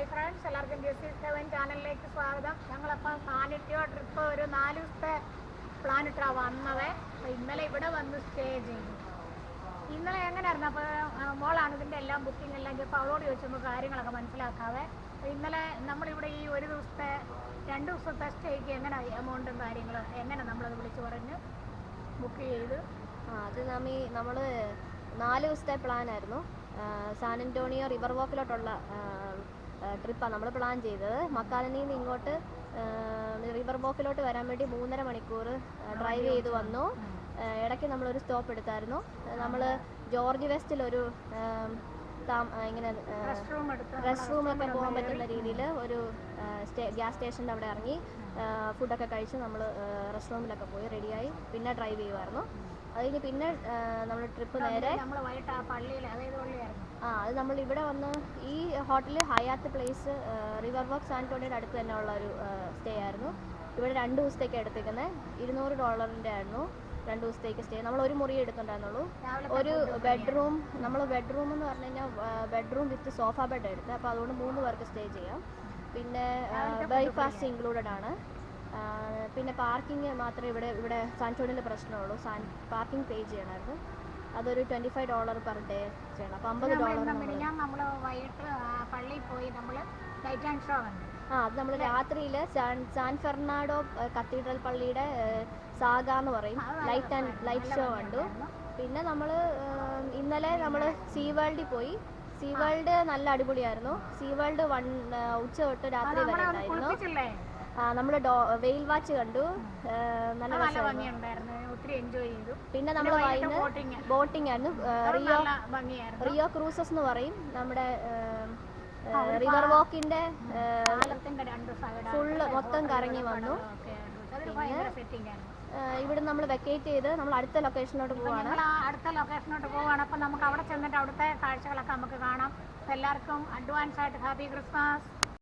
Hi friends എല്ലാവർക്കും Jessy seven ചാനലിലേക്ക് സ്വാഗതം. ഞങ്ങളപ്പോൾ സാനിറ്റിയോ ട്രിപ്പ് ഒരു നാല് ദിവസത്തെ ഇട്ടാണ് വന്നത്. അപ്പോൾ ഇന്നലെ ഇവിടെ വന്ന് സ്റ്റേ ചെയ്തു. ഇന്നലെ എങ്ങനെയായിരുന്നു? അപ്പോൾ മോളാണ് ഇതിന്റെ എല്ലാം ബുക്കിംഗ് എല്ലാം ചെയ്തപ്പോൾ അവളോട് ചോദിച്ചപ്പോൾ കാര്യങ്ങളൊക്കെ മനസ്സിലാക്കാതെ ഇന്നലെ നമ്മളിവിടെ ഈ ഒരു ദിവസത്തെ രണ്ട് ദിവസത്തെ സ്റ്റേക്ക് എങ്ങനെ എമൗണ്ടും കാര്യങ്ങളും എങ്ങനെ നമ്മളത് വിളിച്ച് പറഞ്ഞ് ബുക്ക് ചെയ്ത്? അത് നമ്മി നമ്മൾ നാല് ദിവസത്തെ പ്ലാൻ ആയിരുന്നു. സാൻ അന്റോണിയോ റിവർ വാക്കിലോട്ടുള്ള ട്രിപ്പാണ് നമ്മൾ പ്ലാൻ ചെയ്തത്. മക്കാലനിയിൽ നിന്ന് ഇങ്ങോട്ട് റിവർ ബോക്കിലോട്ട് വരാൻ വേണ്ടി മൂന്നര മണിക്കൂർ ഡ്രൈവ് ചെയ്ത് വന്നു. ഇടയ്ക്ക് നമ്മളൊരു സ്റ്റോപ്പ് എടുത്തായിരുന്നു. നമ്മൾ ജോർജ് വെസ്റ്റിലൊരു ഇങ്ങനെ റെസ്റ്റ് റൂമൊക്കെ പോകാൻ പറ്റുന്ന രീതിയിൽ ഒരു ഗ്യാസ് സ്റ്റേഷന്റെ അവിടെ ഇറങ്ങി ഫുഡൊക്കെ കഴിച്ച് നമ്മൾ റെസ്റ്റ് റൂമിലൊക്കെ പോയി റെഡിയായി പിന്നെ ഡ്രൈവ് ചെയ്യുമായിരുന്നു അത് കഴിഞ്ഞ് പിന്നെ നമ്മൾ ട്രിപ്പ് നേരെ ആ അത് നമ്മൾ ഇവിടെ വന്ന് ഈ hotel Hyatt place river work സാന്റോണിയുടെ അടുത്ത് തന്നെ ഉള്ള ഒരു സ്റ്റേ ആയിരുന്നു. ഇവിടെ രണ്ട് ദിവസത്തേക്ക് എടുത്തേക്കുന്നത് ഇരുന്നൂറ് ഡോളറിന്റെ ആയിരുന്നു. രണ്ട് ദിവസത്തേക്ക് സ്റ്റേ നമ്മൾ ഒരു മുറി എടുത്തിട്ടുണ്ടായിരുന്നുള്ളൂ. ഒരു ബെഡ്റൂം നമ്മൾ ബെഡ്റൂം എന്ന് പറഞ്ഞു കഴിഞ്ഞാൽ ബെഡ്റൂം വിത്ത് സോഫ ബെഡ് എടുത്ത് അപ്പോൾ അതുകൊണ്ട് മൂന്ന് പേർക്ക് സ്റ്റേ ചെയ്യാം. പിന്നെ ബ്രേക്ക്ഫാസ്റ്റ് ഇൻക്ലൂഡഡ് ആണ്. പിന്നെ പാർക്കിംഗ് മാത്രമേ ഇവിടെ ഇവിടെ സാന്റോണിയിൽ പ്രശ്നമുള്ളൂ. സാൻ പാർക്കിംഗ് പേ ചെയ്യണമായിരുന്നു. അതൊരു twenty five dollar per day ചെയ്യണം. അപ്പോൾ അമ്പത് ഡോളർ നമ്മൾ നമ്മൾ വൈകിട്ട് പള്ളിയിൽ പോയി നമ്മൾ ആ അത് നമ്മൾ രാത്രിയിൽ സാൻ ഫെർണാഡോ കത്തീഡ്രൽ പള്ളിയുടെ സാഗ എന്ന് പറയും. ലൈറ്റ് ആൻഡ് ലൈറ്റ് ഷോ കണ്ടു. പിന്നെ നമ്മൾ ഇന്നലെ നമ്മൾ സീ വേൾഡിൽ പോയി. സീ വേൾഡ് നല്ല അടിപൊളിയായിരുന്നു. സീ വേൾഡ് വൺ ഉച്ച തൊട്ട് രാത്രി വരെ ഉണ്ടായിരുന്നു. ആ നമ്മൾ വെയിൽ വാച്ച് കണ്ടു. നല്ല ഒത്തിരി എൻജോയ് ചെയ്തു. പിന്നെ നമ്മൾ ബോട്ടിംഗ് ആയിരുന്നു. റിയോ റിയോ ക്രൂസസ് എന്ന് പറയും. നമ്മുടെ റിവർ വോക്കിന്റെ ഫുള്ള് മൊത്തം കറങ്ങി വന്നു. ഇവിടെ നമ്മൾ വെക്കേറ്റ് ചെയ്ത് നമ്മൾ അടുത്ത ലൊക്കേഷനിലോട്ട് പോവാണ്. അടുത്ത ലൊക്കേഷനിലോട്ട് പോവാണ്. അപ്പൊ നമുക്ക് അവിടെ ചെന്നിട്ട് അവിടുത്തെ കാഴ്ചകളൊക്കെ നമുക്ക് കാണാം. എല്ലാവർക്കും അഡ്വാൻസ് ആയിട്ട് ഹാപ്പി ക്രിസ്മസ്.